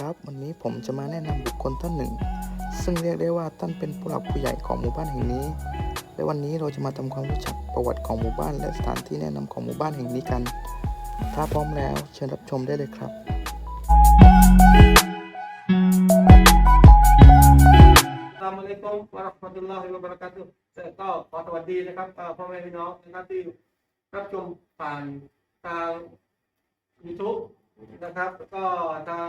ครับ วันนี้ผมจะมาแนะนำบุคคลท่านหนึ่ง ซึ่งเรียกได้ว่าท่านเป็นผู้หลักผู้ใหญ่ของหมู่บ้านแห่งนี้ และวันนี้เราจะมาทำความรู้จักประวัติของหมู่บ้านและสถานที่แนะนำของหมู่บ้านแห่งนี้กัน ถ้าพร้อมแล้วเชิญรับชมได้เลยครับัสสลามุอะลัยกุมวะเราะห์มะตุลลอฮิวะบะเราะกาตุฮ์ก็ขอสวัสดีนะครับพ่อแม่พี่น้องนะครับที่รับชมผ่านทาง YouTube นะครับแล้วก็ทาง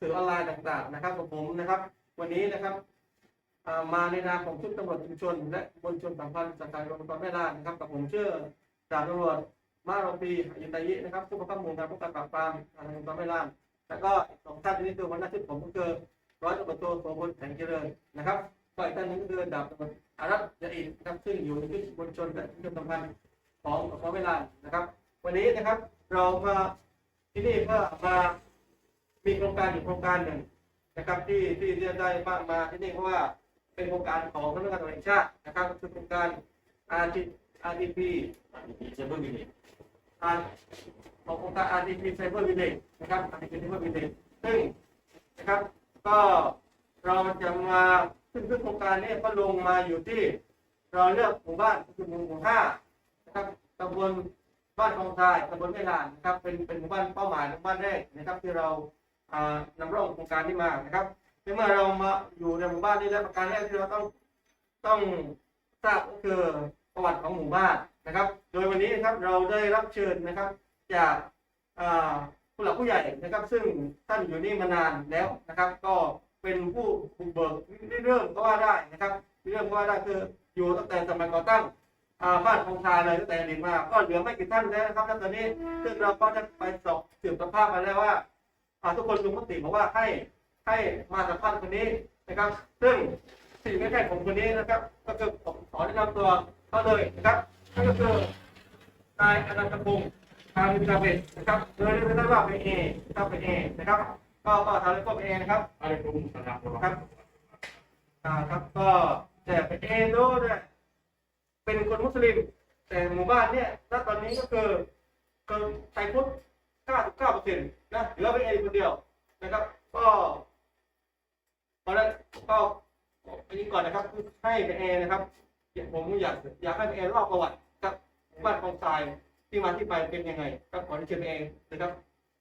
สื่อออนไลน์ต่างๆนะครับของผมนะครับ วันนี้นะครับมาในนามของชุดตำรวจชุมชน และมวลชนสัมพันธ์สถานรวมกรแม่ลานนะครับกับผมเชื่อดาบตำรวจมาโรปีอินตายินะครับผู้บังคับหมู่งานป้องกันปราบปรามสถานรวมกรแม่ลานแล้วก็สองท่านนี่คือวันหน้าที่ผมก็คือร้อยตำรวจโทโสพลแสงเจริญนะครับก็อีกท่านหนึงก็คือดาบตำรวจอารัตยาอินนะครับซึ่งอยู่ในชุดมวลชนและชุมชนสัมพันธ์ของสพเวลานะครับ วันนี้นะครับเรามา ที่นี่เพื่อมามีโครงการอยู่โครงการหนึ่งนะครับที่ที่ที่ได้มามาที่นี่เพราะว่าเป็นโครงการของสำนักงานตำรวจแห่งชาตินะครับคือโครงการ RT RTP เซเบอร์มินิ R ของโครงการ RTP Cyber Village นะครับ RTP Cyber Village ซึ่งนะครับก็เราจะมาขึ้นขึ้นโครงการนี้ก็ลงมาอยู่ที่ เราเลือกหมู่บ้านคือหมู่หมู่ห้านะครับตำบล บ้านคลองทรายตำบลแม่ลานนะครับเป็นเป็นหมู่บ้านเป้าหมายหมู่บ้านแรกนะครับที่เราอ่านำร่องโครงการนี้มานะครับเมื่อเรามาอยู่ในหมู่บ้านนี้แล้วประการแรกที่เราต้องต้องทราบก็คือประวัติของหมู่บ้านนะครับ โดยวันนี้นะครับเราได้รับเชิญนะครับ จากผู้หลักผู้ใหญ่นะครับ ซึ่งท่านอยู่นี่มานานแล้วนะครับ ก็เป็นผู้บุกเบิกเรื่องก็ว่าได้นะครับเรื่องก็ว่าได้คืออยู่ตั้งแต่สมัยก่อตั้ง บ้านคงคาเลยตั้งแต่อดีตมา ก็เหลือไม่กี่ท่านแล้วนะครับแล้วตอนนี้ซึ่งเราก็ได้ไปสอบสืบสภาพมาแล้วว่าอ่าทุกคนลงมติบอกว่าให้ให้มาสัมภาษณ์คนนี้นะครับ ซึ่งสิ่งไม่ใช่ผมคนนี้นะครับ ก็คือผมขอแนะนำตัวเขาเลยนะครับนั่นก็คือนายอนันตพงศ์ทางวิทยาเบสนะครับโดยเรียกได้ว่าเป็นเอครับเป็นเอนะครับ ก็ก็ทางเรื่องก็เป็นเอนะครับอะไรกลุ่มสถาบันครับอ่าครับก็แต่เป็นเอโดเนี่ย เป็นคนมุสลิม แต่หมู่บ้านเนี่ยณตอนนี้ก็คือคือไทยพุทธ99เปอร์เซ็นต์นะเหลือเป็นเอคนเดียวนะครับ ก็ตอนนั้นก็อันนี้ก่อนนะครับให้เป็นเอนะครับผมอยากอยากให้เป็นเอเล่าประวัติครับบ้านของทรายที่มาที่ไปเป็นยังไงครับขอเชิญเองนะครับ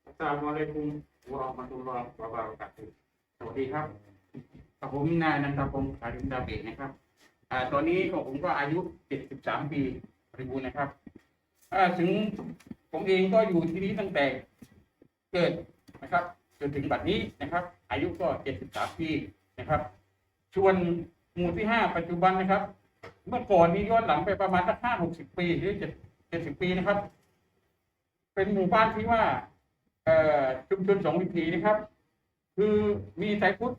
อัสสลามุอะลัยกุมวะเราะห์มะตุลลอฮ์วะบะเราะกาตุฮ์สวัสดีครับกับผมนายนันทพงศ์ขาริมดาเบศนะครับ อ่าตอนนี้ของผมก็อายุ 73 ปีบริบูรณ์นะครับ อ่าถึงผมเองก็อยู่ที่นี้ตั้งแต่เกิดนะครับ จนถึงบัดนี้นะครับ อายุก็ 73 ปีนะครับส่วนหมู่ที่ 5 ปัจจุบันนะครับ เมื่อก่อนนี้ย้อนหลังไปประมาณสักห้าหกสิบปีหรือเจ็ดเจ็ดสิบปีนะครับ เป็นหมู่บ้านที่ว่า เอ่อชุมชนสองวิถีนะครับ คือมีไทยพุทธ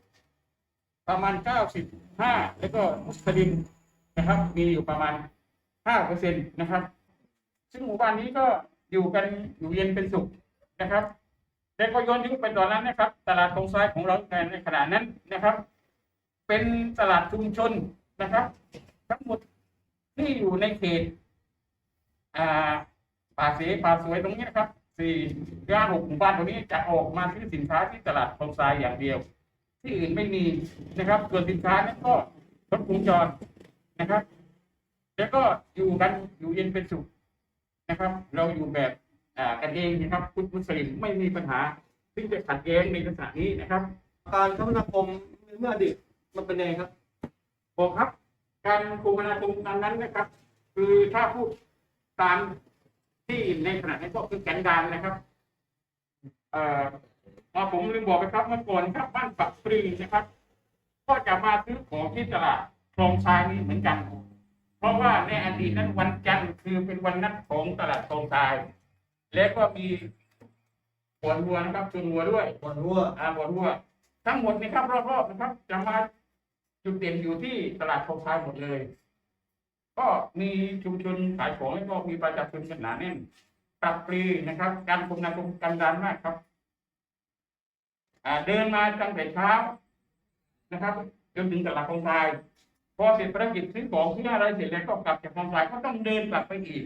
ประมาณเก้าสิบห้าแล้วก็มุสลิมนะครับ มีอยู่ประมาณห้าเปอร์เซ็นต์นะครับ ซึ่งหมู่บ้านนี้ก็อยู่กันอยู่เย็นเป็นสุขนะครับแต่ก็ย้อนยุคไปตอนนั้นนะครับ ตลาดตรงซ้ายของเราในขณะนั้นนะครับ เป็นตลาดชุมชนนะครับ ทั้งหมดที่อยู่ในเขตอ่าป่าเสป่าสวยตรงนี้นะครับสี่ย่านหกหมู่บ้านตรงนี้จะออกมาซื้อสินค้าที่ตลาดคลองทรายอย่างเดียว ที่อื่นไม่มีนะครับส่วนสินค้านั้นก็รถวงจรนะครับ แล้วก็อยู่กันอยู่เย็นเป็นสุขนะครับ เราอยู่แบบอ่ากันเองนะครับพุทธมุสลิมไม่มีปัญหาซึ่งจะขัดแย้งในลักษณะนี้นะครับ การคมนาคมเมื่ออดีตมันเป็นยังไงครับบอกครับ การคมนาคมตามนั้นนะครับ คือถ้าพูดตามที่ในขณะนี้ก็คือแกนดานนะครับ เอ่อ มาผมลืมบอกไปครับเมื่อก่อนครับบ้านปักปรีนะครับ ก็จะมาซื้อของที่ตลาดคลองทรายนี้เหมือนกัน เพราะว่าในอดีตนั้นวันจันทร์คือเป็นวันนัดของตลาดคลองทราย และก็มีบ่อนวัวนะครับชนวัวด้วยบ่อนรั่วอาบ่อนวัว ทั้งหมดนี่ครับรอบๆนะครับ จะมาจุดเด่นอยู่ที่ตลาดคลองทรายหมดเลย ก็มีชุมชนขายของแล้วก็มีประชาชนกันหนาแน่นปรับปรีนะครับ การคมนาคมกันดานมากครับอ่า เดินมาตั้งแต่เช้านะครับจนถึงตลาดคลองทรายพอเสร็จภารกิจซื้อของซื้ออะไรเสร็จแล้วก็กลับจากคลองทรายก็ต้องเดินกลับไปอีก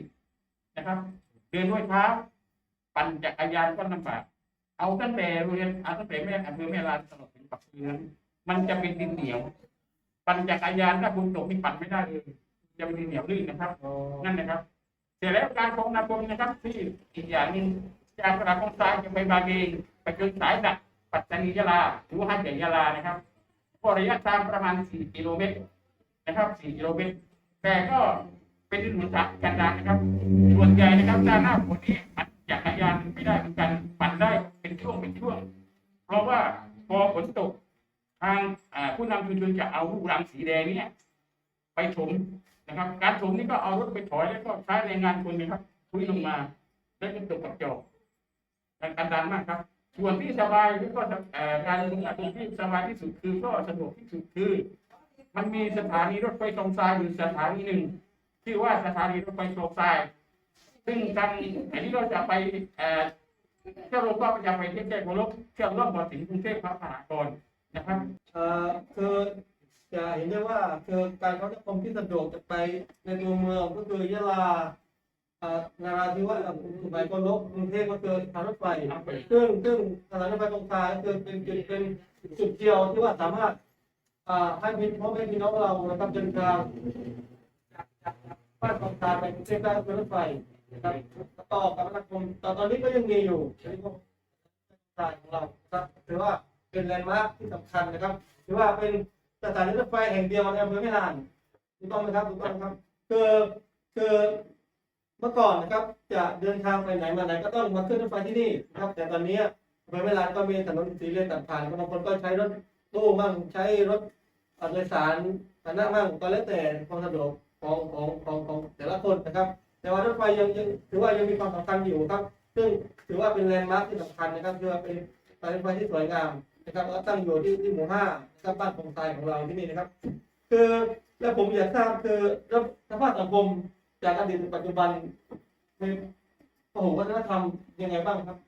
นะครับ เดินด้วยเท้าปั่นจักรยานก็ลำบากเอาตั้งแต่โรงเรียนเอาตั้งแต่แม่อำเภอแม่ลานตลอดถึงปักเรือนมันจะเป็นดินเหนียว ปั่นจักรยานถ้าคุณตกนี่ปั่นไม่ได้เลยจะเป็นดินเหนียวลื่นนะครับนั่นนะครับ เสร็จแล้วการคมนาคมนะครับ ที่อีกอย่างหนึงจากตลาดคลองทรายจะไปบางเองไปจนสายดัก ปัตตานียะลาหรือว่าหัดใหญ่ยะลานะครับก็ระยะทางประมาณ 4 กิโลเมตรนะครับ 4 กิโลเมตร แต่ก็เป็นดินเหมือนกันดารนะครับ ส่วนใหญ่นะครับด้านหน้าฝนนี้ปั่นจักรยานไม่ได้เหมือนกันปั่นได้เป็นช่วงเป็นช่วง เพราะว่าพอฝนตกทางผู้นำชุมชนจะเอาลูกรังสีแดงเนี่ยไปถมนะครับ การถมนี่ก็เอารถไปถอยแล้วก็ใช้แรงงานคนนะครับทุยลงมา แล้วก็ตกกับจอกการการดันมากครับ ส่วนที่สบายแล้วก็เอ่อการลงทุนที่สบายที่สุดคือก็สะดวกที่สุดคือ มันมีสถานีรถไฟตรงทรายอยู่สถานีหนึ่งชื่อว่าสถานีรถไฟตรงทราย ซึ่งทางอันนี้เราจะไปเอ่อเที่ยวลงก็จะไปเที่ยวแจ้งลบเที่ยวรอบบ่อสิงกรุงเทพมหานครนะครับเอ่อคือจะเห็นได้ว่าคือการคมนาคมที่สะดวกจะไปในตัวเมืองก็คือยะลาเอ่อ นาราธิวาสสุไหงโกลกกรุงเทพก็คือทางรถไฟซึ่งซึ่งสถานีรถไฟตรงกลางก็คือเป็นจุดเป็นจุดเดียวที่ว่าสามารถอ่าให้พี่พ่อแม่พี่น้องเรานะครับเดินทางจากจากบ้านตรงกลางไปกรุงเทพได้ด้วยรถไฟนะครับต่อกับคมนาคมตอนตอนนี้ก็ยังมีอยู่ในของเราครับถือว่าเป็นแลนด์มาร์คที่สำคัญนะครับถือว่าเป็นสถานีรถไฟแห่งเดียวในอำเภอแม่ลานถูกต้องไหมครับถูกต้องครับคือคือ เมื่อก่อนนะครับจะเดินทางไปไหนมาไหนก็ต้องมาขึ้นรถไฟที่นี่นะครับ แต่ตอนนี้เวลาก็มีถนนสีเลนตัดผ่านบางคนก็ใช้รถตู้มั่งใช้รถโดยสารสาธารณะมั่งก็แล้วแต่ความสะดวกของของของของแต่ละคนนะครับ แต่ว่ารถไฟยังยังถือว่ายังมีความสำคัญอยู่ครับ ซึ่งถือว่าเป็นแลนด์มาร์คที่สำคัญนะครับถือว่าเป็นสายรถไฟที่สวยงามนะครับแล้วตั้งอยู่ที่ที่หมู่ห้านะครับบ้านคงไทยของเราที่นี่นะครับ คือแล้วผมอยากทราบคือสภาพสังคม จากอดีตถึงปัจจุบันมีพหุวัฒนธรรมยังไงบ้างครับ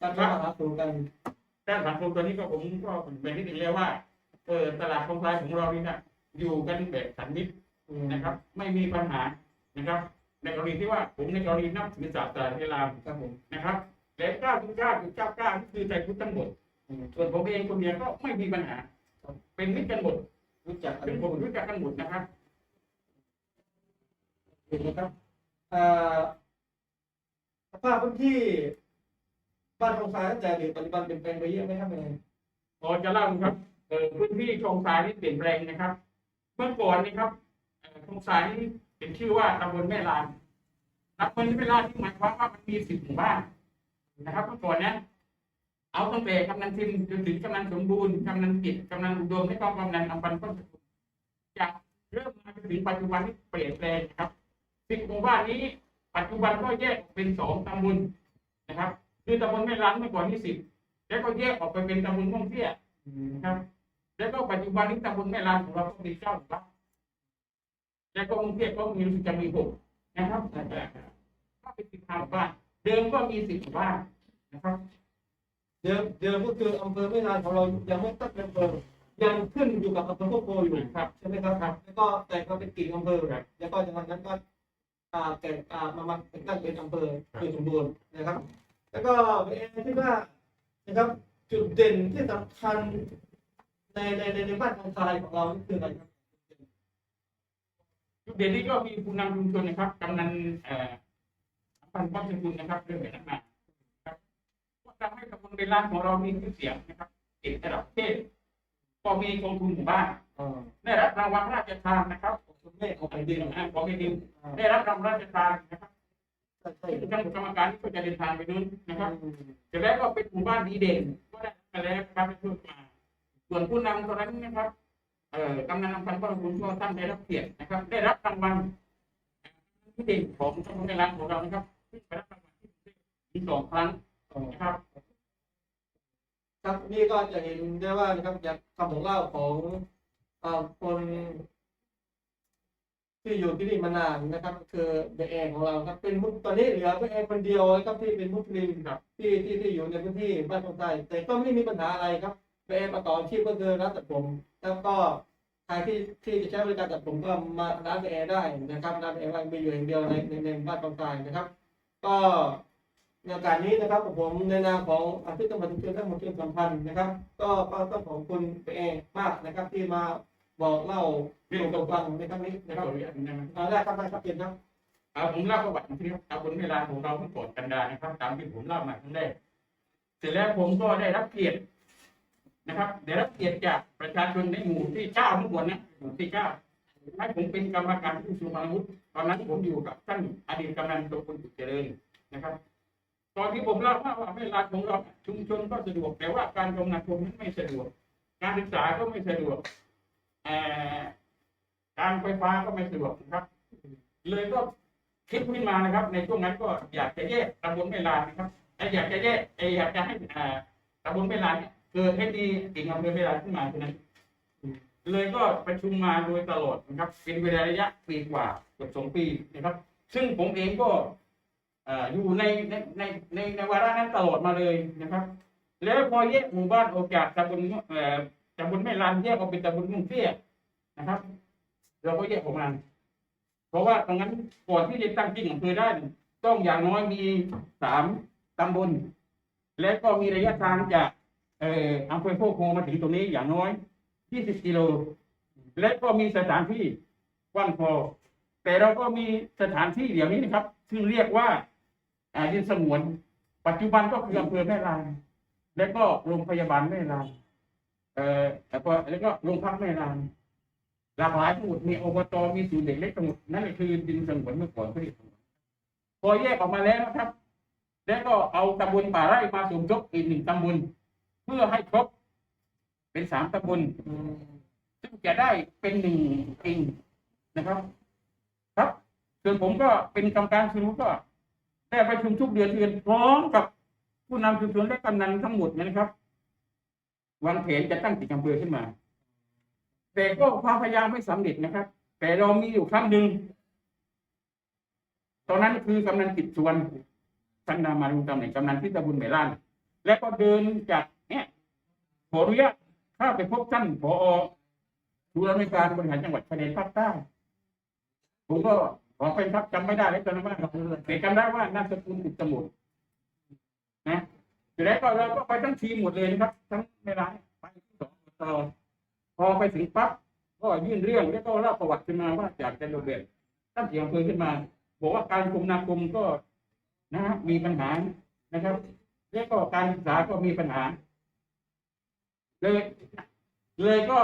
การมาหาสู่กันด้านสังคมตอนนี้ก็ผมก็เป็นที่หนึ่งแล้วว่าเออตลาดคลองทรายของเรานี่นะอยู่กันแบบสันนิษนะครับ ไม่มีปัญหานะครับ ในกรณีที่ว่าผมในกรณีนับถือศาสนาอิสลามครับผมนะครับและเก้าทุกเก้าคือเจ้าเก้าคือใจพุทธทั้งหมดอืมส่วนผมเองคนเดียวก็ไม่มีปัญหา เป็นมิตรกันหมดรู้จักกันเป็นผมรู้จักกันหมดนะครับ เห็นนะครับสภาพพื้นที่บ้านทองซ้ายตั้งแต่อดีตปัจจุบันเปลี่ยนแปลงไปเยอะไหมครับเองพอจะเล่าครับเอ่อพื้นที่คลองทรายนี่เปลี่ยนแปลงนะครับ เมื่อก่อนนะครับเอ่อคลองทรายนี่เป็นชื่อว่าตำบลแม่ลานตำบลแม่ลานที่หมายความว่ามันมีสิบหมู่บ้านนะครับเมื่อก่อนเนี้ยเอาตั้งแต่กำนันทิมจนถึงกำนันสมบูรณ์กำนันกิจกำนันอุดมและก็กำนันอำปันต้นสกุลจากเริ่มมาจนถึงปัจจุบันนี้เปลี่ยนแปลงครับ สิบหมู่บ้านนี้ ปัจจุบันก็แยกออกเป็นสองตำบลนะครับ คือตำบลแม่ลานเมื่อก่อนนี่สิบแล้วก็แยกออกไปเป็นตำบลม่วงเตี้ยนะครับ แล้วก็ปัจจุบันนี้ตำบลแม่ลานของเราก็มีเก้าหมู่บ้านแล้วก็กรุงเทพก็มีรู้สึกจะมีหกนะครับก็เป็นสิบห้าหมู่บ้านเดิมก็มีสิบหมู่บ้านนะครับเดิมเดิมก็คืออำเภอแม่ลานของเรายังไม่ตั้งเป็นอำเภอยังขึ้นอยู่กับอำเภอโคกโพอยู่ครับใช่ไหมครับครับ แล้วก็แต่ก็เป็นกิ่งอำเภอแล้วก็จากนั้นก็อ่า แต่อ่ามามาเป็นตั้งเป็นอำเภอเป็นสมบูรณ์นะครับ แล้วก็เองที่ว่านะครับ จุดเด่นที่สำคัญในในในในบ้านทางทรายของเรานี่คืออะไรครับจุดเด่นนี้ก็มีผู้นำชุมชนนะครับกำนันเอ่ออำปันต้นสกุลนะครับเรื่องแบบนั้นมาครับก็ทำให้ตำบลแม่ลานของเรามีชื่อเสียงนะครับติดระดับประเทศก็มีกองทุนหมู่บ้านอ่าได้รับรางวัลพระราชทานนะครับ คุณแม่ของของแผ่แผ่นนดิดินนอ่าของแผ่นดินอ่าได้รับรางวัลพระราชทานนะครับใช่ใช่ซึ่งทางกรรมการก็จะเดินทางไปนู้นนะครับอืมเสร็จแล้วก็เป็นหมู่บ้านดีเด่นก็ได้มาแล้วครับเป็นผู้มาส่วนผู้นำตอนนั้นนะครับเอ่อกำนันอำพันธ์พระคุณก็ท่านได้รับเกียรตินะครับ ได้รับรางวัลที่เด่นของตำบลในร้านของเรานะครับซึ่งไปรับรางวัลที่ถึงสองครั้งอ๋อนะครับครับนี่ก็จะเห็นได้ว่านะครับจากคำของเล่าของอ่าคน ที่อยู่ที่นี่มานานนะครับ คือเบเองของเราครับเป็นมุสตอนนี้เหลือเบเองคนเดียวครับที่เป็นมุสลิมครับที่ที่ที่อยู่ในพื้นที่บ้านตรงใต้แต่ก็ไม่มีปัญหาอะไรครับเบเองประกอบอาชีพก็คือร้านตัดผม แล้วก็ใครที่ที่จะใช้บริการตัดผมก็มาร้านเบเอได้นะครับร้านเบเอมีอยู่อย่างเดียวในในในบ้านตรงใต้นะครับ ก็ในโอกาสนี้นะครับผมในนามของอาชีพตำรวจชุมชนและหมวเชิงสัมพันธ์นะครับ ก็ก็ต้องขอบคุณไปเองมากนะครับที่มา บอกเล่าเรื่องต่างในครั้งนี้นะครับบขออนุญาตนะครับแรกครับได้ครับเพียนครับเอาผมเล่าประวัติที่ครับเอาบนเวลาของเราเพิ่โปรดกันดานะครับตามที่ผมเล่ามาครั้งแรกเสร็จแล้วผมก็ได้รับเกียรตินะครับได้รับเกียรติจากประชาชนในหมู่ที่เก้าทุกคนนะหมู่ที่เก้าให้ผมเป็นกรรมการผู้ทรงอาวุธตอนนั้นผมอยู่กับท่านอดีตกำนันตัวคุณเจริญนะครับ ตอนที่ผมเล่าว่าเวลาของเราชุมชนก็สะดวก แต่ว่าการคมนาคมนั้นไม่สะดวก การศึกษาก็ไม่สะดวก การไฟฟ้าก็ไม่สะดวกนะครับ เลยก็คิดขึ้นมานะครับ ในช่วงนั้นก็อยากจะแยกตำบลเวลานะครับและอยากจะแยกเอ่อยากจะให้ตำบลเวลาเนี่ยเกิดให้ดีอีกอำเภอเวลาขึ้นมาฉะนั้นเลยก็ประชุมมาโดยตลอดนะครับ เป็นเวลาระยะปีกว่าเกือบสองปีนะครับ ซึ่งผมเองก็ออยู่ในในในในในวาระนั้นตลอดมาเลยนะครับ แล้วพอแยกหมู่บ้านออกจากตำบลเอ่อ ตำบลแม่ลานแยกออกเป็นตำบลมุ่งเตี้ยนะครับ เราก็แยกออกมา เพราะว่าตรงนั้นก่อนที่จะตั้งจริงอำเภอได้ ต้องอย่างน้อยมีสามตำบล และก็มีระยะทางจากเอ่ออำเภอโคกโคมาถึงตรงนี้อย่างน้อย20กิโล และก็มีสถานที่กว้างพอ แต่เราก็มีสถานที่เดี๋ยวนี้นะครับ ซึ่งเรียกว่าอ่าดินสงวน ปัจจุบันก็คืออำเภอแม่ลานและก็โรงพยาบาลแม่ลาน อ่อแล้วก็แล้วก็โรงพักแม่ลานหลากหลายทั้งหมดมีอบตมีศูนย์เด็กเล็กทั้งหมดนั่นคือดินสงวนเมื่อก่อนเขาเรียกพอแยกออกมาแล้วนะครับ แล้วก็เอาตำบลป่าไร่มาสมทบอีกหนึ่งตำบลเพื่อให้ครบ เป็นสามตำบลซึ่งจะได้เป็นหนึ่งเองนะครับ ครับส่วนผมก็เป็นกรรมการสรุปก็ได้ประชุมทุกเดือนเดือนพร้อมกับผู้นำชุมชนและกำนันทั้งหมดนะครับ วางแผนจะตั้งกิจอำเภอขึ้นมา แต่ก็ความพยายามไม่สำเร็จนะครับ แต่เรามีอยู่ครั้งหนึ่งตอนนั้นคือกำนันติดชวนท่านนามาดูตำแหน่งกำนันที่ตำบลเหมรันและก็เดินจากเนี่ยขออนุญาตข้าไปพบท่านผอดูแลในการบริหารจังหวัดชายแดนภาคใต้ผมก็ขอเป็นครับจำไม่ได้แล้วตอนนั้ว่าแต่จำได้ว่านามสกุลติดสมุดนะ เสร็จแล้วก็เราก็ไปทั้งทีมหมดเลยนะครับทั้งในร้านไปที่สองตลอดพอไปถึงปั๊บก็ยื่นเรื่องแล้วก็เล่าประวัติขึ้นมาว่าจากจะระเบียบตั้งเสียงเพลขึ้นมา บอกว่าการคมนาคมก็นะฮะมีปัญหานะครับแล้วก็การศึกษาก็มีปัญหา เลย เลยก็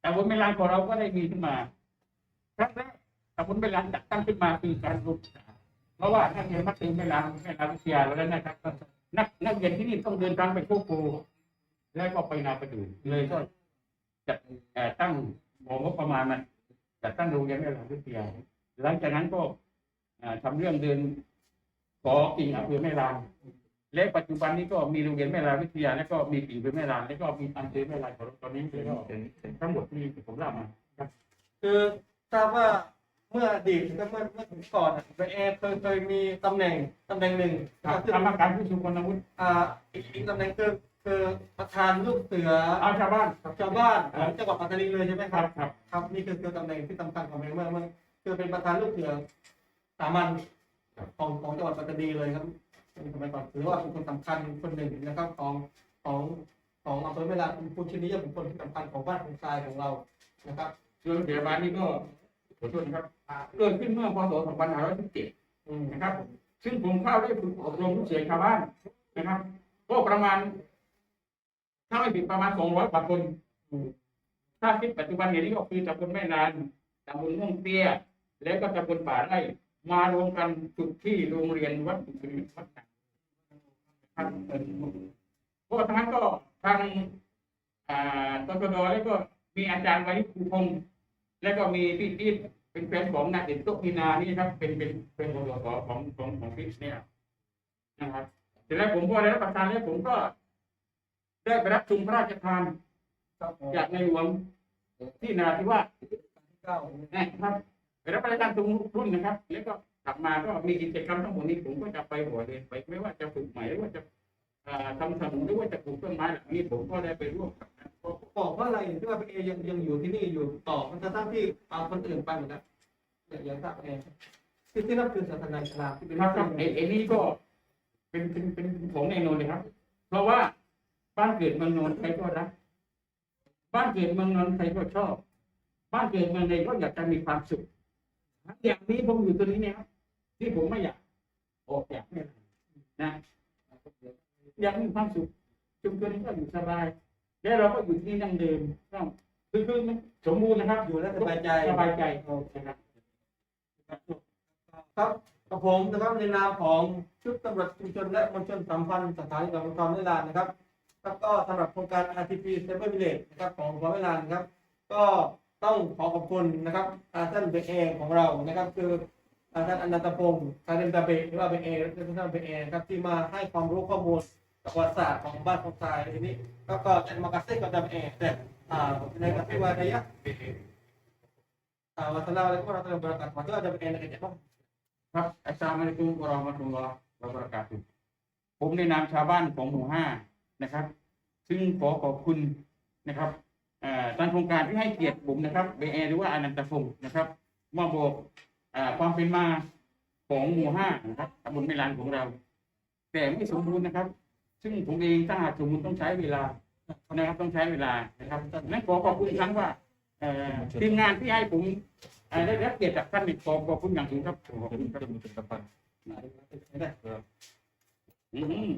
แต่บนเวลาของเราก็ได้มีขึ้นมาครั้งแรกแต่บนเวลาจัดตั้งขึ้นมาคือการศึกษา เพราะว่านักเรียนมัธยมเวลาเวลาวิทยาแล้วนะครับนักนักเรียนที่นี่ต้องเดินทางไปโคกโพแล้วก็ไปนาประดูเลยก็จัดเอ่อตั้งงบประมาณมันจัดตั้งโรงเรียนเวลาวิทยาหลังจากนั้นก็เอ่อทำเรื่องเดินขอกิ่งอำเภอแม่ลานและปัจจุบันนี้ก็มีโรงเรียนแม่ลานวิทยา แล้วก็มีกิ่งอำเภอแม่ลานแล้วก็มีอำเภอแม่ลานของตอนนี้ก็ทั้งหมดที่ผมเล่ามาคือทราบว่า เมื่ออดีตก็เมื่อเมื่อถึงก่อนอะไปเอเคยเคยมีตำแหน่งตำแหน่งหนึ่งนะครับซึ่งกรรมการผู้ทรงคุณวุฒิอ่าอีกอีกตำแหน่งคือคือประธานลูกเสือเอาชาวบ้านกับ ชาวบ้านของจังหวัดปัตตานีเลยใช่ไหมคครัรับบ ครับ ครับนี่คือคือตำแหน่งที่สำคัญของเมืองเมื่อเมื่อคือเป็นประธานลูกเสือสามัญของของจังหวัดปัตตานีเลยครับเป็นสมัยก่อนถือว่าเป็นคนสำคัญคนหนึ่งนะครับของของของอำเภอเวลาคุณคุณชินิยบุคคลที่สำคัญของบ้านของทรายของเรานะครับ ส่วนเสียบานนี้ก็ ขอโทษนะครับเกิดขึ้นเมื่อพศ 2517 นะครับ ซึ่งผมเข้าได้ฝึกอบรมผู้เสียชาวบ้านนะครับ ก็ประมาณ ถ้าไม่ผิดประมาณ 200กว่าคน ถ้าคิดปัจจุบันอย่างนี้ก็คือตำบลแม่นานตำบลม่วงเตี้ย แล้วก็ตำบลป่าไร่มารวมกันจุดที่โรงเรียนวัดสุริวัดต่างครับเออก็ทั้งนั้นก็ทางตกดแล้วก็มีอาจารย์วัยครูพงศ์ แล้วก็มีพี่ที่เป็นแฟนของนายเด่นตุกมีนานี่ครับ เป็นเป็นเป็นของของของของพี่เนี่ยนะครับเสร็จแล้วผมก็ได้รับประทานแล้วผมก็ได้ไปรับชุมพระราชทานจากในหลวงที่นาธิวาเก้านะครับไปรับประทานตรงรุ่นนะครับ แล้วก็กลับมาก็มีกิจกรรมทั้งหมดนี้ผมก็จะไปหัวเลยไปไม่ว่าจะฝึกใหม่หรือว่าจะทำถนนหรือว่าจะปลูกต้นไม้เหล่านี้ผมก็ได้ไปร่วมกับ บอกว่าอะไรที่ว่าพี่เอยังยังอยู่ที่นี่อยู่ต่อมันจะทั้งที่เอาคนอื่นไปหมดแล้วอย่างอย่างทราบเองที่ที่นับถือศาสนาอิสลามที่เป็นครับครับไอ้ไอ้นี่ก็เป็นเป็นเป็นของแน่นอนเลยครับ เพราะว่าบ้านเกิดเมืองนอนใครก็รักบ้านเกิดเมืองนอนใครก็ชอบ บ้านเกิดเมืองใดก็อยากจะมีความสุขอย่างนี้ผมอยู่ตรงนี้เนี่ยครับที่ผมไม่อยากออกอยากไม่นะอยากมีความสุขชุมชนก็อยู่สบาย แล้วเราก็อยู่ที่นี่นั่งเดิมก็คือคือมันสมบูรณ์นะครับอยู่แล้วสบายใจ สบายใจนะครับครับกับผมนะครับในนามของชุดตำรวจชุมชนและมวลชนสัมพันธ์สถานีตำรวจภูธรเวลานะครับแล้วก็สำหรับโครงการ RTP Cyber Village นะครับของภูธรเวลานะครับ ก็ต้องขอขอบคุณนะครับอาท่านเบเอของเรานะครับ คืออาท่านอนันตพงศ์คาเดมตาเบหรือว่าเบเอหรือท่านเบเอนะครับที่มาให้ความรู้ข้อมูล ประวัติศาสตร์ของบ้านของทรายทีนี้แล้วก็จะมากัสเซ่กับเบเอแต่อ่าในกัสเซ่วาระยะอ่าวัฒนธรรมอะไรก็วัฒนธรรมประกาศมาที่ว่าจะเอในกันจะบ้างครับอัสสลามุอะลัยกุมวะเราะมะตุลลอฮ์วะบะเราะกาตุฮ์ผมในนามชาวบ้านของหมู่ห้านะครับ ซึ่งขอขอบคุณนะครับเอ่อทางโครงการที่ให้เกียรติผมนะครับเบเอหรือว่าอนันตพงศ์นะครับมาบอกอความเป็นมาของหมู่ห้านะครับตำบลเมลานของเรา แต่ไม่สมบูรณ์นะครับ ซึ่งผมเองถ้าหากสมบูรณ์ต้องใช้เวลานะครับต้องใช้เวลานะครับนั้นขอขอบคุณอีกครั้งว่าเอ่อทีมงานที่ให้ผมเอ่อได้รับเกียรติจากท่านอีกขอขอบคุณอย่างสูงครับขอบคุณครับอืม